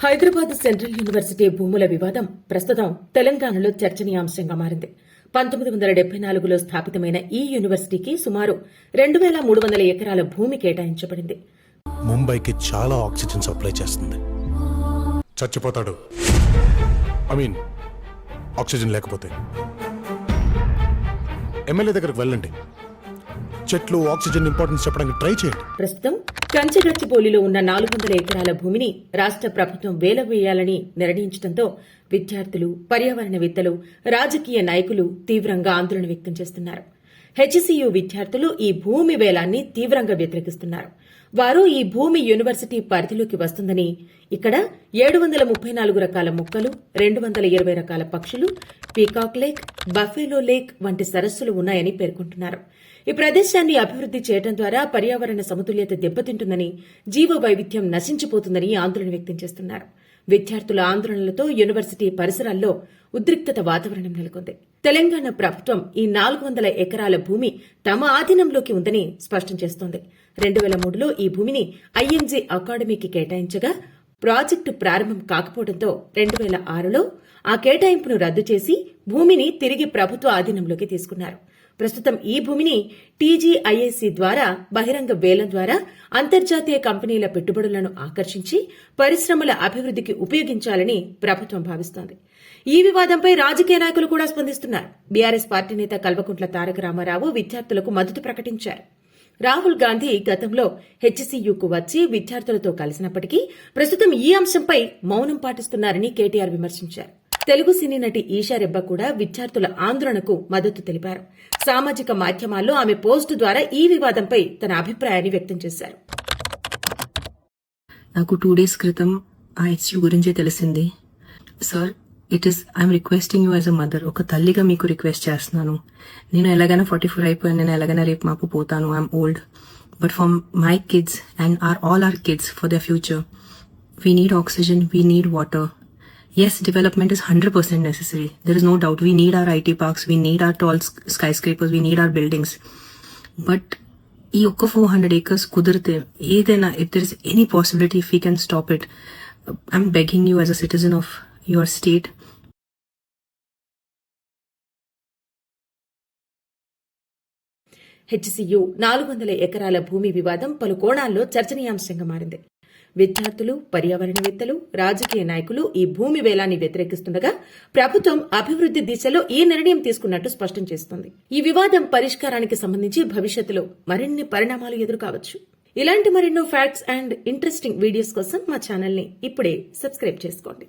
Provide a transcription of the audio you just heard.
Hyderabad central university భూముల వివాదం ప్రస్తుతం తెలంగాణలో చర్చనీయాంశంగా మారింది. పంతొమ్మిది వందల డెబ్బై నాలుగులో స్థాపితమైన ఈ యూనివర్సిటీకి సుమారు రెండు వేల మూడు వందల ఎకరాల భూమి కేటాయించబడింది. ముంబైకి చాలా ఆక్సిజన్ సప్లై చేస్తుంది. చచ్చిపోతాడు. ఐ మీన్ ఆక్సిజన్ లేకపోతే. ఎమ్మెల్యే దగ్గరకు వెళ్ళండి. చెట్లు ఆక్సిజన్ ఇంపార్టెన్స్ చెప్పడానికి ట్రై చేయండి. ప్రస్తుతం కంచెగచ్చిబౌలిలో ఉన్న నాలుగు వందల ఎకరాల భూమిని రాష్ట్ర ప్రభుత్వం వేల వేయాలని నిర్ణయించడంతో విద్యార్థులు పర్యావరణవేత్తలు రాజకీయ నాయకులు తీవ్రంగా ఆందోళన వ్యక్తం చేస్తున్నారు. హెచ్సియు విద్యార్థులు ఈ భూమి వేలాన్ని తీవ్రంగా వ్యతిరేకిస్తున్నారు. వారు ఈ భూమి యూనివర్సిటీ పరిధిలోకి వస్తుందని ఇక్కడ ఏడు వందల ముప్పై నాలుగు రకాల మొక్కలు రెండు వందల ఇరవై రకాల పక్షులు పీకాక్ లేక్ బఫెలో లేక్ వంటి సరస్సులు ఉన్నాయని పేర్కొంటున్నారు. ఈ ప్రదేశాన్ని అభివృద్ది చేయడం ద్వారా పర్యావరణ సమతుల్యత దెబ్బతింటుందని జీవ వైవిధ్యం నశించిపోతుందని ఆందోళన వ్యక్తం చేస్తున్నారు. విద్యార్థుల ఆందోళనలతో యూనివర్సిటీ పరిసరాల్లో ఉద్రిక్తత వాతావరణం నెలకొంది. తెలంగాణ ప్రభుత్వం ఈ నాలుగు వందల ఎకరాల భూమి తమ ఆధీనంలోకి ఉందని స్పష్టం చేస్తోంది. రెండు వేల మూడులో ఈ భూమిని ఐఎంజీ అకాడమీకి కేటాయించగా ప్రాజెక్టు ప్రారంభం కాకపోవడంతో రెండు వేల ఆరులో ఆ కేటాయింపును రద్దు చేసి భూమిని తిరిగి ప్రభుత్వ ఆధీనంలోకి తీసుకున్నారు. ప్రస్తుతం ఈ భూమిని టీజీఐఏసీ ద్వారా బహిరంగ వేలం ద్వారా అంతర్జాతీయ కంపెనీల పెట్టుబడులను ఆకర్షించి పరిశ్రమల అభివృద్ధికి ఉపయోగించాలని ప్రభుత్వం భావిస్తోంది. ఈ వివాదంపై రాజకీయ నాయకులు కూడా స్పందిస్తున్నారు. బీఆర్ఎస్ పార్టీ నేత కల్వకుంట్ల తారక రామారావు విద్యార్థులకు మద్దతు ప్రకటించారు. రాహుల్ గాంధీ గతంలో హెచ్సీయూకు వచ్చి విద్యార్థులతో కలిసినప్పటికీ ప్రస్తుతం ఈ అంశంపై మౌనం పాటిస్తున్నారని కేటీఆర్ విమర్శించారు. తెలుగు సినీ నటి ఈషా రెబ్బ కూడా విద్యార్థుల ఆందోళనకు మద్దతు తెలిపారు. సామాజిక మాధ్యమాల్లో ఆమె పోస్టు ద్వారా ఈ వివాదంపై తన అభిప్రాయాన్ని వ్యక్తం చేశారు. నాకు టూ డేస్ క్రితం ఆ ఇష్యూ గురించే తెలిసింది. Sir it is I'm requesting you as a mother ఒక తల్లిగా మీకు రిక్వెస్ట్ చేస్తున్నాను. నేను ఎలాగైనా ఫార్టీ ఫోర్ అయిపోయాను. నేను ఎలాగైనా రేపు మాకు పోతాను. I'm old but for my kids and our all our kids for the future we need oxygen we need water yes, development is 100% necessary. There is no doubt. We need our IT parks, we need our tall sk- skyscrapers, we need our buildings. But ఈ ఒక్క four hundred acres కుదిరితే ఏదైనా if there is any possibility if you can stop it I'm begging you as a citizen of your state HCU నాలుగు వందల ఎకరాల భూమి వివాదం పలు కోణాల్లో చర్చనీయాంశంగా మారింది విద్యార్థులు పర్యావరణవేత్తలు రాజకీయ నాయకులు ఈ భూమి వేలాన్ని వ్యతిరేకిస్తుండగా ప్రభుత్వం అభివృద్ది దిశలో ఈ నిర్ణయం తీసుకున్నట్టు స్పష్టం చేస్తోంది. ఈ వివాదం పరిష్కారానికి సంబంధించి భవిష్యత్తులో మరిన్ని పరిణామాలు ఎదురుకావచ్చు. ఇలాంటి మరెన్నో ఫ్యాక్ట్స్ అండ్ ఇంట్రెస్టింగ్ వీడియోస్ కోసం మా ఛానల్ని ఇప్పుడే సబ్స్క్రైబ్ చేసుకోండి.